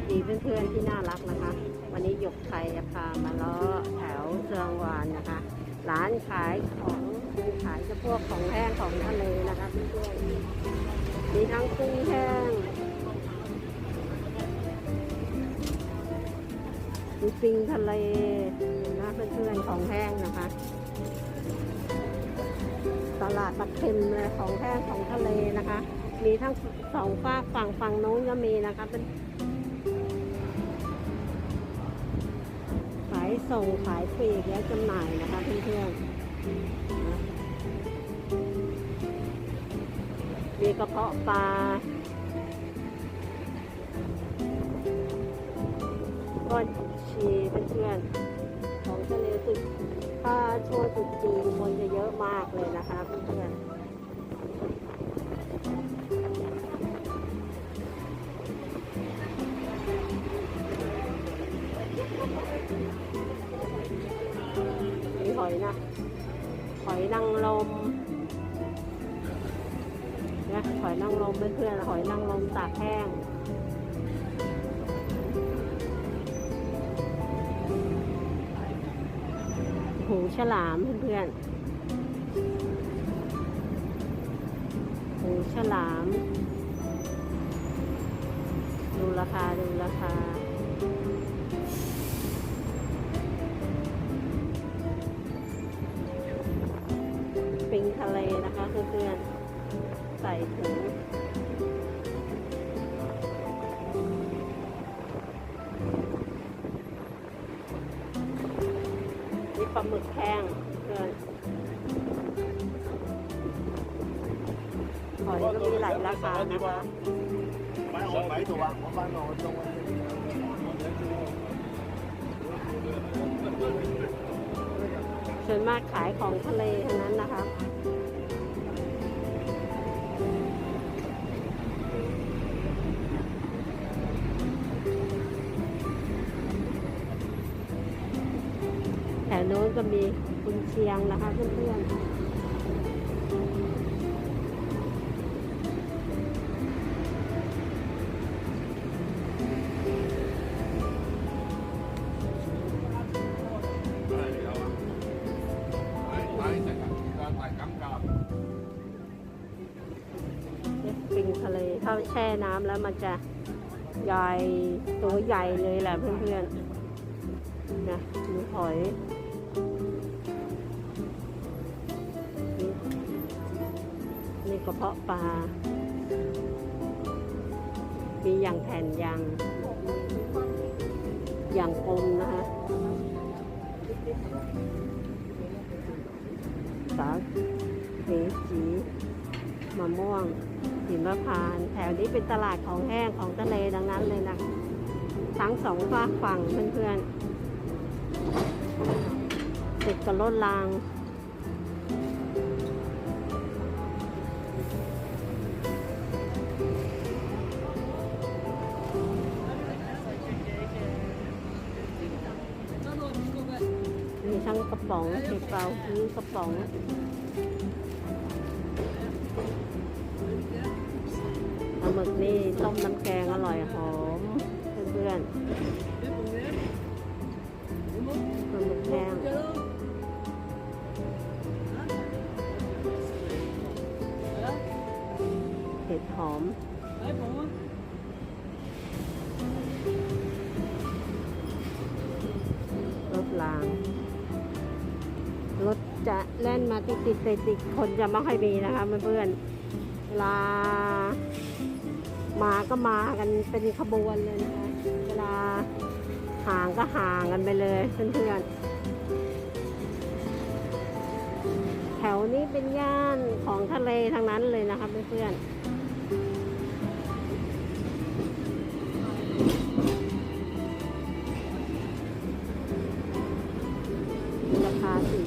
วัสดีเพื่อนๆที่น่ารักนะคะ วันนี้หยกไทยจะพามาล้อแถวเชืองวานนะคะ ร้านขายของขายเฉพาะของแห้งของทะเลนะคะเพื่อนๆมีทั้งกุ้งแห้งมีปิงทะเลนะเพื่อนๆของแห้งนะคะ ตลาดปักเค็มเลยของแห้งของทะเลนะคะ มีทั้งสองฝากฝั่งฝั่งโน้นก็มีนะคะเป็น ส่งขายปลีกและจำหน่ายนะคะเพื่อนๆมีกระเพาะปลาก้อนชีเพื่อนๆของทะเลสุดถ้าช่วงตรุดจีนคนจะเยอะมากเลยนะคะเพื่อนๆ อยนะหอยนางรมนะหอยนางรมเพื่อนๆหอยนางรมตากแห้งหูฉลามเพื่อนๆหูฉลาม ดูราคาดูราคา ปลาหมึกแห้งเพื่อหอยก็มีหลายราคาเส้ส่วนมากขายของทะเลเท่านั้นนะคะ น้นก็มีคุณเชียงนะคะเพื่อนๆเนี่ยปิงทะเลถ้าแช่น้ำแล้วมันจะใหญ่ตัวใหญ่เลยแหละเพื่อนๆนะมีหอย นี่กระเพาะปลา มีอย่างแผ่นอย่างอย่างกลมนะคะสาสีสีมะม่วงหิมพานต์แถวนี้เป็นตลาดของแห้งของทะเลดังนั้นเลยนะ ทั้งสองฝากฝั่งเพื่อนๆ ติดกับรถรางมีทั้งกระป๋องเห็ดเปล่าซื้อกระป๋องปลาหมึกนี่ต้มน้ำแกงอร่อยหอมเพื่อนๆ อมรถราง รถจะแล่นมาติดติดติดติดคนจะไม่ค่อยมีนะคะเพื่อนๆเวลา มาก็มากันเป็นขบวนเลยนะคะ เวลาห่างก็ห่างกันไปเลยเพื่อนๆแถวนี้เป็นย่านของทะเลทั้งนั้นเลยนะคะเพื่อนๆ คาสิ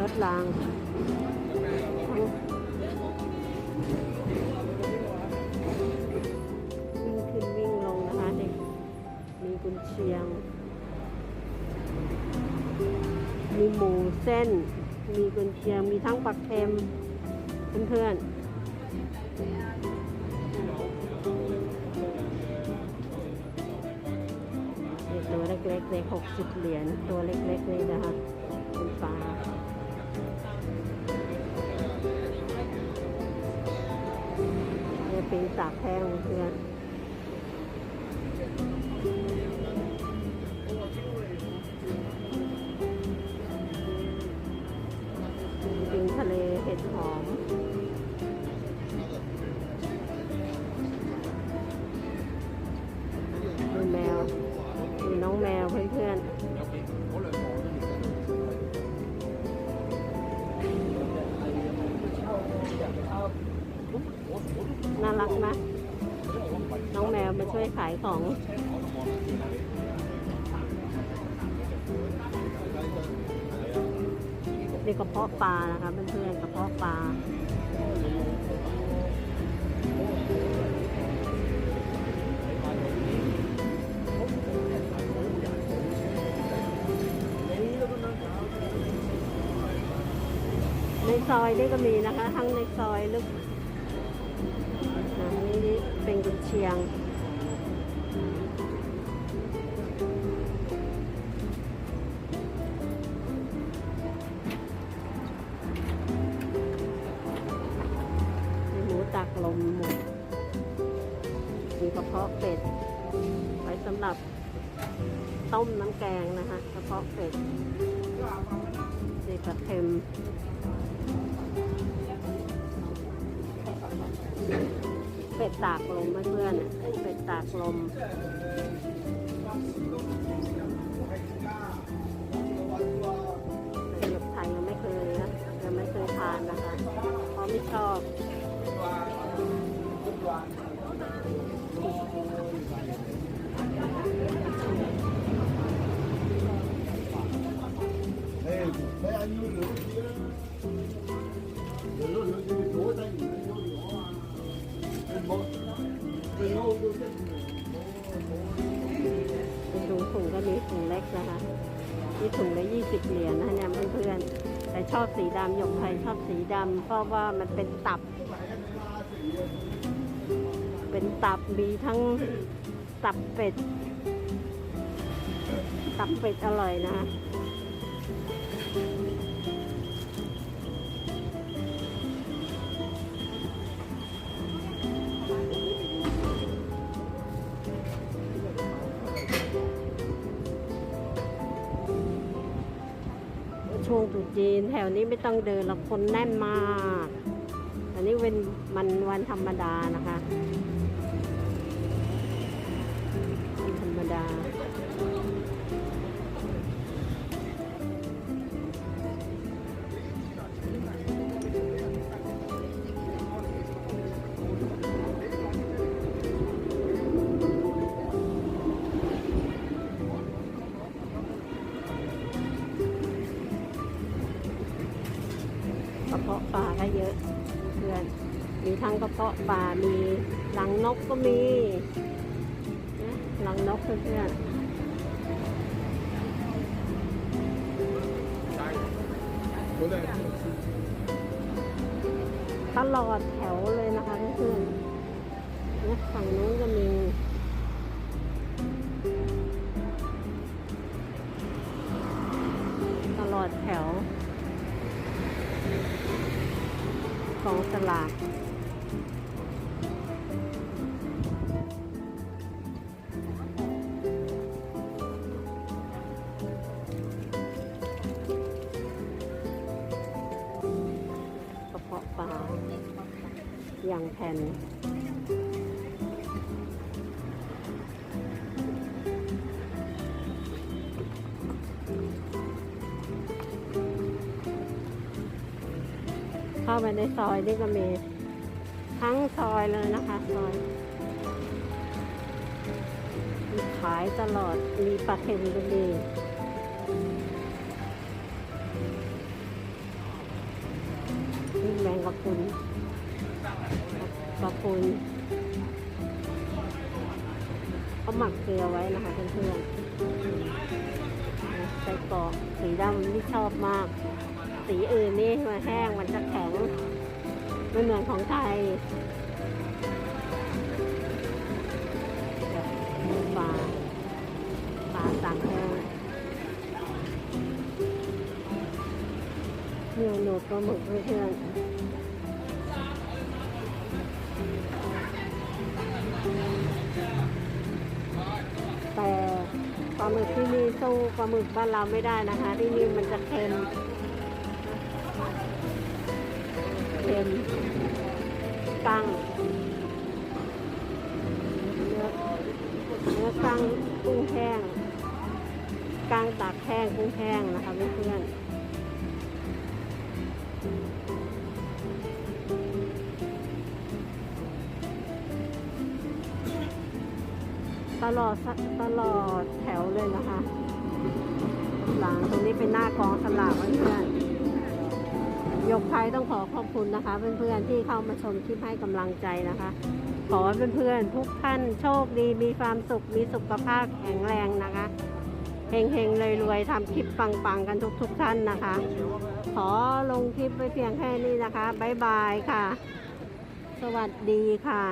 รถรางวิ่งขึ้นวิ่งลงนะคะเด็ก มีกุนเชียง มีหมูเส้น มีกุนเชียง มีทั้งปักเค็มเพื่อนๆ ล็กๆเลยหกสิบเหรียญตัวเล็กๆเลยนะคะเป็นปลาเนี่ยปีนตากแห้งเพื่อน ขายของนี่กระเพาะปลานะคะเพื่อนๆกระเพาะปลาในซอยนี่ก็มีนะคะ ทั้งในซอยลึกนะนี่เป็นกุนเชียง หรับต้มน้ำแกงนะคะกระเพาะเป็ดนี่ปลาเค็มเป็ดตากลมเพื่อนๆเป็ดตากลมแต่หยกไทยยังไม่เคยนะยังไม่เคยทานนะคะเพราะไม่ชอบ เป็นถุงถุงก็มีถุงเล็กนะคะนี่ถุงละยี่สิบเหรียญนะเนี่ยเพื่อนๆแต่ชอบสีดำหยกไทยชอบสีดำเพราะว่ามันเป็นตับ เป็นตับมีทั้งตับเป็ด ตับเป็ดอร่อยนะคะ จีน แถวนี้ไม่ต้องเดินหรอกคนแน่นมาก อันนี้เป็นมันวันธรรมดานะคะ เยอะเพื่อน มีทั้งกระเพาะปลา มีหลังนกก็มีนะหลังนกเพื่อนตลอดแถวเลยนะคะเพื่อนๆนฝั่งนู้นก็มี ของสลากกระเพาะปลาอย่างแผ่น ไปในซอยนี่ก็มีทั้งซอยเลยนะคะซอยมีขายตลอดมีปลาเค็มก็มีมีแมงกะพรุนกะพรุนเขาหมักเกลือไว้นะคะเพื่อนๆใส่กรอกสีดำนี่ชอบมาก สีอื่นนี่มันแห้งมันจะแข็งไม่เหมือนของไทยปลาปลาสังแห้งเนื้อหนูปลาหมึกเพื่อนแต่ปลาหมึกที่นี่สู้ปลาหมึกบ้านเราไม่ได้นะคะ ที่นี่มันจะเค็ม เค็มกั้งเนื้อเนื้อกั้งกุ้งแห้งกั้งตากแห้งกุ้งแห้งนะคะเพื่อนตลอดตลอดแถวเลยนะคะ หลังตรงนี้เป็นหน้ากองสลากเพื่อน ยกไทยต้องขอขอบคุณนะคะ เพื่อนๆที่เข้ามาชมคลิปให้กำลังใจนะคะ ขอให้เพื่อนๆทุกท่านโชคดีมีความสุขมีสุขภาพแข็งแรงนะคะเฮงๆรวยๆทำคลิปปังๆกันทุกๆท่านนะคะ ขอลงคลิปไว้เพียงแค่นี้นะคะบ๊ายบายค่ะ สวัสดีค่ะ